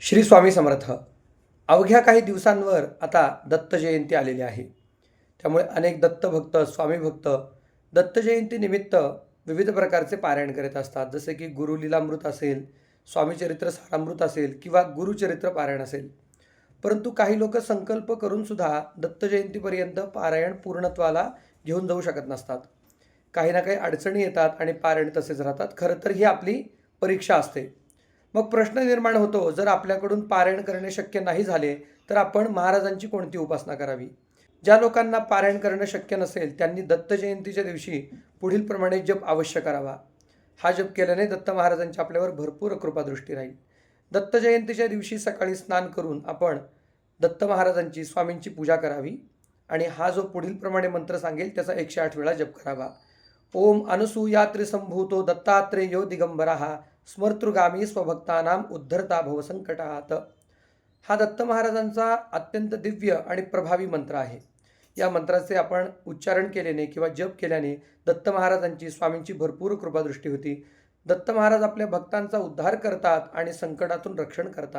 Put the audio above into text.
श्री स्वामी समर्थ. अवघ्या काही दिवसांवर आता दत्त जयंती आलेली आहे. त्यामुळे अनेक दत्तभक्त स्वामीभक्त दत्त जयंतीनिमित्त विविध प्रकारचे पारायण करीत असतात. जसे की गुरुलीलामृत असेल स्वामीचरित्र सारामृत असेल किंवा गुरुचरित्र पारायण असेल. परंतु काही लोक संकल्प करूनसुद्धा दत्त जयंतीपर्यंत पारायण पूर्णत्वाला घेऊन जाऊ शकत नसतात. काही ना काही अडचणी येतात आणि पारायण तसेच राहतात. खरं तर ही आपली परीक्षा असते. मग प्रश्न निर्माण होतो जर आपल्याकडून पारायण करणे शक्य नाही झाले तर आपण महाराजांची कोणती उपासना करावी? ज्या लोकांना पारायण करणं शक्य नसेल त्यांनी दत्त जयंतीच्या दिवशी पुढील प्रमाणे जप अवश्य करावा. हा जप केल्याने दत्त महाराजांची आपल्यावर भरपूर कृपादृष्टी राहील. दत्त जयंतीच्या दिवशी सकाळी स्नान करून आपण दत्त महाराजांची स्वामींची पूजा करावी आणि हा जो पुढील प्रमाणे मंत्र सांगेल त्याचा एकशे आठ वेळा जप करावा. ओम अनुसूया त्रिसंभूतो दत्तात्रेयो दिगंबरा स्मर्तृगामी स्वभक्तानाम उद्धरता भवसंकटात हा दत्त महाराजांचा अत्यंत दिव्य आणि प्रभावी मंत्र आहे. या मंत्राचे आपण उच्चारण केल्याने किंवा जप केल्याने दत्त महाराजांची स्वामींची भरपूर कृपादृष्टी होती. दत्त महाराज आपल्या भक्तांचा उद्धार करतात आणि संकटातून रक्षण करतात.